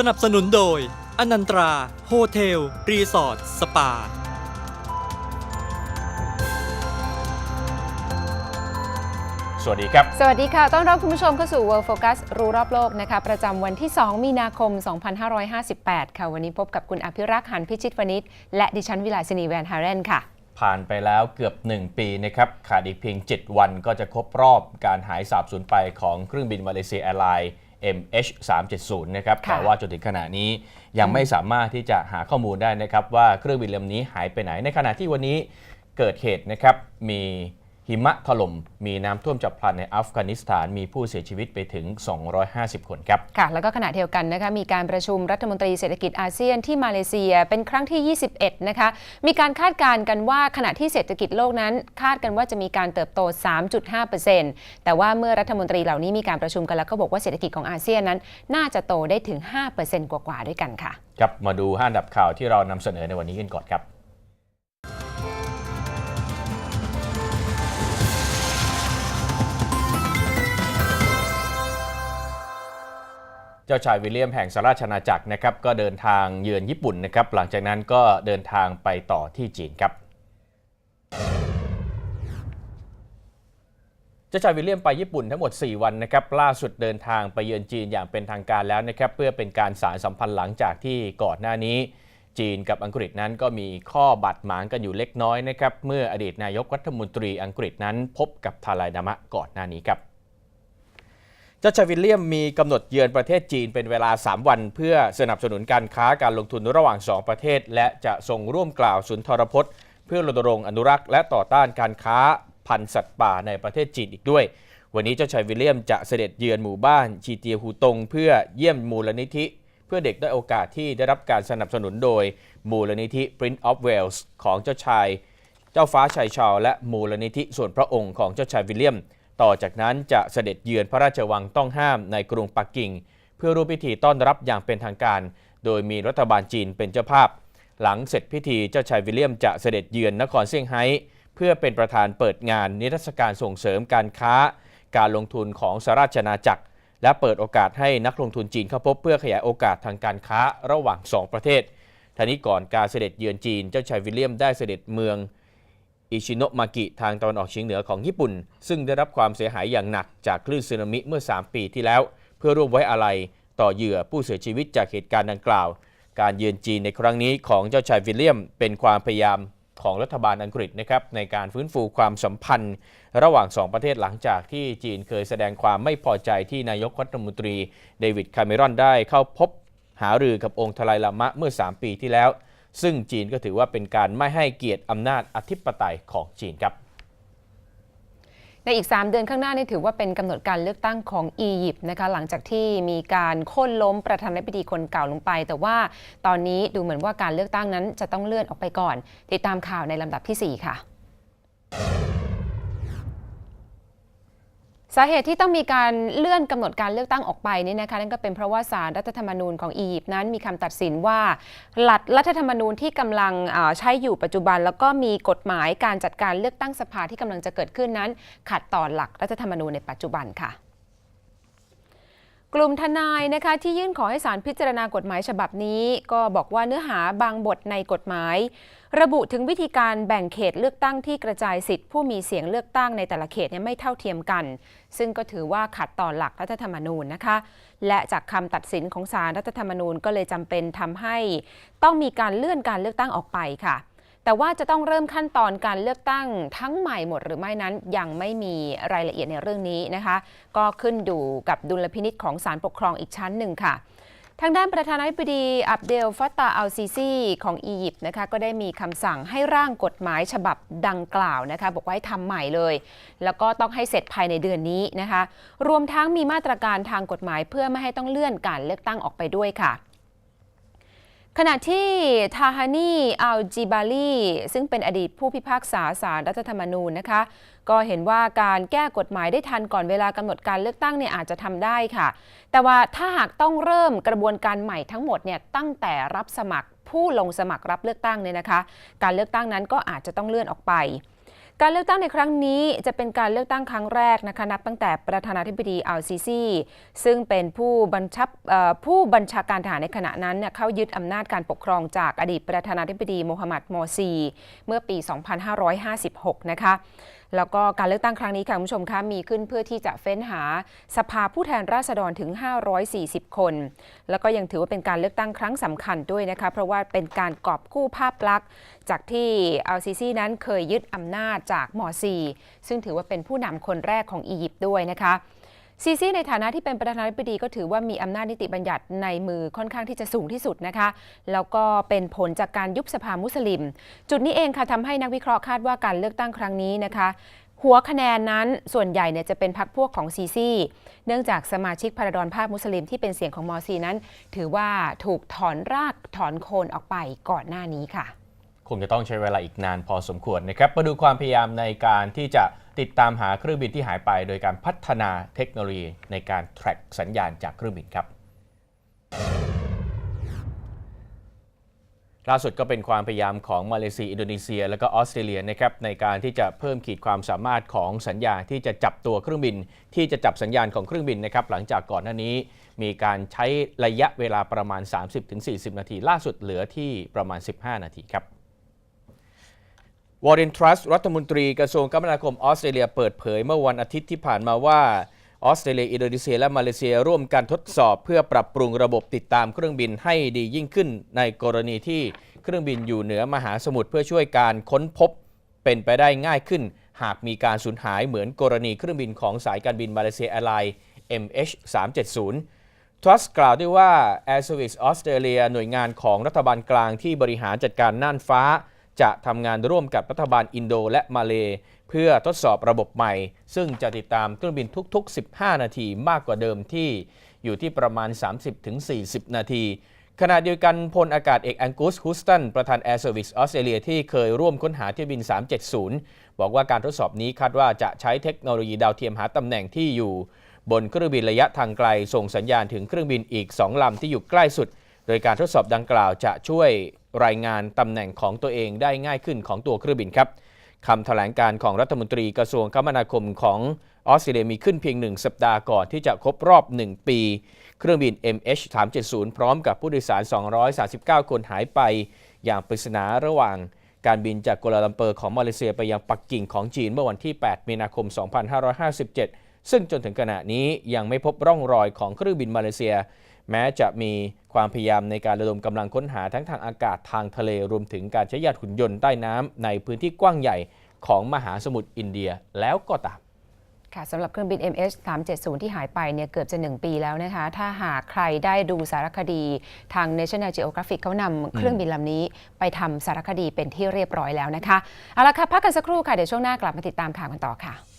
สนับสนุนโดย อนันตรา โฮเทล รีสอร์ท สปา สวัสดีครับ สวัสดีค่ะ ต้อนรับคุณผู้ชมเข้าสู่ World Focus รู้รอบโลกนะคะ ประจำวันที่ 2 มีนาคม 2558 ค่ะ วันนี้พบกับคุณอภิรักษ์หันพิชิตวณิชและดิฉันวิลาสินีแวนฮาเรนค่ะ ผ่านไปแล้วเกือบ 1 ปีนะครับ ขาดอีกเพียง 7 วันก็จะครบรอบการหายสาบสูญไปของเครื่องบินมาเลเซียแอร์ไลน์ MH370 นะครับค่ะแต่ว่าจนถึงขณะนี้ยังไม่สามารถที่จะหาข้อมูลได้นะครับว่าเครื่องบินลำนี้หายไปไหน ในขณะที่วันนี้เกิดเหตุนะครับมี หิมะถล่มมีน้ำท่วมฉับพลันในอัฟกานิสถานมีผู้เสียชีวิตไปถึง 250 คนครับ ค่ะ แล้วก็ขณะเดียวกันนะคะมีการประชุมรัฐมนตรีเศรษฐกิจอาเซียนที่มาเลเซียเป็นครั้งที่ 21 นะคะ มีการคาดการณ์กันว่าขณะที่เศรษฐกิจโลกนั้น คาดกันว่าจะมีการเติบโต 3.5%แต่ว่าเมื่อรัฐมนตรีเหล่านี้มีการประชุมกันแล้วก็บอกว่าเศรษฐกิจของอาเซียนนั้น น่าจะโตได้ถึง 5%กว่าๆด้วยกันค่ะ ครับ มาดูห้าอันดับข่าวที่เรานำเสนอในวันนี้กันก่อนครับ เจ้าชายวิลเลียมแห่งสหราชอาณาจักรนะครับก็เดินทางเยือนญี่ปุ่นนะครับหลังจากนั้นก็เดินทางไปต่อที่จีนครับเจ้าชายวิลเลียมไปญี่ปุ่นทั้งหมด 4 วันนะครับล่าสุดเดินทางไปเยือนจีนอย่างเป็นทางการแล้วนะครับเพื่อเป็นการสารสัมพันธ์หลังจากที่ก่อนหน้านี้ จีนกับอังกฤษนั้นก็มีข้อบาดหมางกันอยู่เล็กน้อยนะครับเมื่ออดีตนายกรัฐมนตรีอังกฤษนั้นพบกับทาลายนามะก่อนหน้านี้ครับ เจ้าชายวิลเลียมมีกำหนดเยือนประเทศจีนเป็นเวลา 3 วัน เพื่อสนับสนุนการค้าการลงทุนระหว่าง 2 ประเทศ และจะทรงร่วมกล่าวสุนทรพจน์ เพื่อรณรงค์อนุรักษ์และต่อต้านการค้าพันธุ์สัตว์ป่าในประเทศจีนอีกด้วย วันนี้เจ้าชายวิลเลียมจะเสด็จเยือนหมู่บ้านชีเตียฮูตง เพื่อเยี่ยมมูลนิธิ เพื่อเด็กได้อยโอกาสที่ได้รับการสนับสนุนโดยมูลนิธิ Prince of Wales ของเจ้าชาย เจ้าฟ้าชายชาร์ลส์และมูลนิธิส่วนพระองค์ของเจ้าชายวิลเลียม ต่อจากนั้นจะเสด็จเยือนพระราชวังต้องห้ามในกรุงปักกิ่ง เพื่อร่วมพิธีต้อนรับอย่างเป็นทางการ โดยมีรัฐบาลจีนเป็นเจ้าภาพ หลังเสร็จพิธีเจ้าชายวิลเลียมจะเสด็จเยือนนครเซี่ยงไฮ้เพื่อเป็นประธานเปิดงานนิทรรศการส่งเสริมการค้า การลงทุนของสหราชอาณาจักร และเปิดโอกาสให้นักลงทุนจีนเข้าพบเพื่อขยายโอกาสทางการค้าระหว่างสองประเทศท่านี้ก่อนการเสด็จเยือนจีน เจ้าชายวิลเลียมได้เสด็จเมือง อิชิโนะมากิทางตะวันออกเฉียงเหนือของญี่ปุ่น ซึ่งได้รับความเสียหายอย่างหนักจากคลื่นสึนามิเมื่อ 3 ปีที่แล้ว เพื่อร่วมไว้อาลัยต่อเหยื่อผู้เสียชีวิตจากเหตุการณ์ดังกล่าว การเยือนจีนในครั้งนี้ของเจ้าชายวิลเลียม เป็นความพยายามของรัฐบาลอังกฤษนะครับในการฟื้นฟูความสัมพันธ์ ระหว่างสองประเทศหลังจากที่จีนเคยแสดงความไม่พอใจที่นายกรัฐมนตรีเดวิดคาเมรอนได้เข้าพบหารือกับองค์ทลายลามะเมื่อ 3 ปีที่แล้ว ซึ่งจีนก็ถือว่าเป็นการไม่ให้เกียรติอำนาจอธิปไตยของจีนครับในอีก 3 เดือนข้างหน้านี่ถือว่าเป็นกำหนดการเลือกตั้งของอียิปต์นะคะหลังจากที่มีการโค่นล้มประธานาธิบดีคนเก่าลงไป แต่ว่าตอนนี้ดูเหมือนว่าการเลือกตั้งนั้นจะต้องเลื่อนออกไปก่อน ติดตามข่าวในลำดับทีสี่ 4 ค่ะ สาเหตุที่ต้องมีการเลื่อนกำหนดการเลือกตั้งออกไปนี่นะคะนั่นก็เป็นเพราะว่าสารรัฐธรรมนูญของอียิปต์นั้นมีคำตัดสินว่าหลักรัฐธรรมนูญที่กำลังใช้อยู่ปัจจุบัน แล้วก็มีกฎหมายการจัดการเลือกตั้งสภาที่กำลังจะเกิดขึ้นนั้น ขัดต่อหลักรัฐธรรมนูญในปัจจุบันค่ะ กลุ่มทนายนะคะที่ยื่นขอให้ศาลพิจารณากฎหมายฉบับนี้ ก็บอกว่าเนื้อหาบางบทในกฎหมาย ระบุถึงวิธีการแบ่งเขตเลือกตั้งที่กระจายสิทธิ์ผู้มีเสียงเลือกตั้งในแต่ละเขตเนี่ยไม่เท่าเทียมกัน ซึ่งก็ถือว่าขัดต่อหลักรัฐธรรมนูญนะคะ และจากคำตัดสินของศาลรัฐธรรมนูญก็เลยจำเป็นทำให้ ต้องมีการเลื่อนการเลือกตั้งออกไปค่ะ แต่ว่าจะต้องเริ่มขั้นตอนการเลือกตั้งทั้งใหม่หมดหรือไม่นั้นยังไม่มีรายละเอียดในเรื่องนี้นะคะ ก็ขึ้นอยู่กับดุลพินิษของศาลปกครองอีกชั้นหนึ่งค่ะทางด้านประธานาธิบดีอับเดลฟัตตาอัลซีซีของอียิปต์นะคะก็ได้มีคำสั่งให้ร่างกฎหมายฉบับดังกล่าวนะคะบอกว่าให้ทำใหม่เลย แล้วก็ต้องให้เสร็จภายในเดือนนี้นะคะ รวมทั้งมีมาตรการทางกฎหมายเพื่อไม่ให้ต้องเลื่อนการเลือกตั้งออกไปด้วยค่ะ ขณะที่ทาฮานีอัลจิบาลีซึ่งเป็นอดีตผู้พิพากษาศาลรัฐธรรมนูญนะคะ ก็เห็นว่าการแก้กฎหมายได้ทันก่อนเวลากำหนดการเลือกตั้งเนี่ยอาจจะทำได้ค่ะ แต่ว่าถ้าหากต้องเริ่มกระบวนการใหม่ทั้งหมดเนี่ยตั้งแต่รับสมัครผู้ลงสมัครรับเลือกตั้งเนี่ยนะคะ การเลือกตั้งนั้นก็อาจจะต้องเลื่อนออกไป การเลือกตั้งในครั้งนี้จะเป็นการเลือกตั้งครั้งแรกนะคะนับตั้งแต่ประธานาธิบดีอัลซีซีซึ่งเป็นผู้บัญชับผู้บัญชาการทหารในขณะนั้นเนี่ยเข้ายึดอำนาจการปกครองจากอดีตประธานาธิบดีโมฮัมหมัดมอซี เมื่อปี 2556 นะคะแล้วก็การเลือกตั้งครั้งนี้ค่ะคุณผู้ชมคะมีขึ้นเพื่อที่จะเฟ้นหาสภาผู้แทนราษฎรถึง 540 คน แล้วก็ยังถือว่าเป็นการเลือกตั้งครั้งสำคัญด้วยนะคะเพราะว่าเป็นการกอบกู้ภาพลักษณ์ จากที่อัลซีซีนั้นเคยยึดอำนาจจากมอซีซึ่งถือว่าเป็นผู้นำคนแรกของอียิปต์ด้วยนะคะ ซีซีในฐานะที่เป็นประธานาธิบดีก็ถือว่ามีอำนาจนิติบัญญัติในมือค่อนข้างที่จะสูงที่สุดนะคะ แล้วก็เป็นผลจากการยุบสภามุสลิม จุดนี้เองค่ะทำให้นักวิเคราะห์คาดว่าการเลือกตั้งครั้งนี้นะคะ หัวคะแนนนั้นส่วนใหญ่เนี่ยจะเป็นพรรคพวกของซีซีเนื่องจากสมาชิกพาราดอนภาคมุสลิมที่เป็นเสียงของมอร์ซีนั้น ถือว่าถูกถอนรากถอนโคนออกไปก่อนหน้านี้ค่ะ คงจะต้องใช้เวลาอีกนานพอสมควรนะครับ มาดูความพยายามในการที่จะติดตามหาเครื่องบินที่หายไป โดยการพัฒนาเทคโนโลยีในการ track สัญญาณจากเครื่องบินครับล่าสุดก็เป็นความพยายามของมาเลเซีย อินโดนีเซีย และก็ออสเตรเลียนะครับในการที่จะเพิ่มขีดความสามารถของสัญญาณที่จะจับตัวเครื่องบิน ที่จะจับสัญญาณของเครื่องบินนะครับหลังจากก่อนหน้านี้ มีการใช้ระยะเวลาประมาณ 30-40 นาที ล่าสุดเหลือที่ประมาณ 15 นาทีครับ วอร์เรนทรัสรัฐมนตรีกระทรวงคมนาคมออสเตรเลียเปิดเผยเมื่อวันอาทิตย์ที่ผ่านมาว่าออสเตรเลีย อินโดนีเซีย และมาเลเซียร่วมกันทดสอบเพื่อปรับปรุงระบบติดตามเครื่องบินให้ดียิ่งขึ้น ในกรณีที่เครื่องบินอยู่เหนือมหาสมุทรเพื่อช่วยการค้นพบเป็นไปได้ง่ายขึ้น หากมีการสูญหายเหมือนกรณีเครื่องบินของสายการบินมาเลเซียแอร์ไลน์ MH370 ทรัสกล่าวด้วยว่า Air Service Australia หน่วยงานของรัฐบาลกลางที่บริหารจัดการน่านฟ้า จะทำงานร่วมกับรัฐบาลอินโดและมาเลเพื่อทดสอบระบบใหม่ ซึ่งจะติดตามเครื่องบินทุก ๆ 15 นาทีมากกว่าเดิมที่อยู่ที่ประมาณ 30-40 นาที ขณะเดียวกันพลอากาศเอกแองกูสฮูสตัน ประธาน Air Service Australia ที่เคยร่วมค้นหาเที่ยวบิน 370 บอกว่าการทดสอบนี้คาดว่าจะใช้เทคโนโลยีดาวเทียมหาตำแหน่งที่อยู่ บนเครื่องบินระยะทางไกล ส่งสัญญาณถึงเครื่องบินอีก 2 ลำที่อยู่ใกล้สุด โดยการทดสอบดังกล่าวจะช่วย รายงานตำแหน่งของตัวเองได้ง่ายขึ้นของตัวเครื่องบินครับคำแถลงการของรัฐมนตรีกระทรวงคมนาคมของออสเตรเลียมีขึ้นเพียงหนึ่งสัปดาห์ก่อนที่จะครบรอบ 1 ปี เครื่องบิน MH370 พร้อมกับผู้โดยสาร 239 คนหายไป อย่างปริศนาระหว่างการบินจากกัวลาลัมเปอร์ของมาเลเซียไปยังปักกิ่งของจีนเมื่อวันที่ 8 มีนาคม 2557 ซึ่งจนถึงขณะนี้ยังไม่พบร่องรอยของเครื่องบินมาเลเซีย แม้จะมีความพยายามในการระดมกำลังค้นหาทั้งทางอากาศทางทะเลรวมถึงการใช้ยานหุ่นยนต์ใต้น้ำในพื้นที่กว้างใหญ่ของมหาสมุทรอินเดียแล้วก็ตามค่ะสำหรับเครื่องบิน MH370 ที่หายไปเนี่ยเกือบจะ 1 ปีแล้วนะคะ ถ้าหากใครได้ดูสารคดีทาง National Geographic เขานำเครื่องบินลำนี้ไปทำสารคดีเป็นที่เรียบร้อยแล้วนะคะ เอาละค่ะ พักกันสักครู่ค่ะ เดี๋ยวช่วงหน้ากลับมาติดตามข่าวกันต่อค่ะ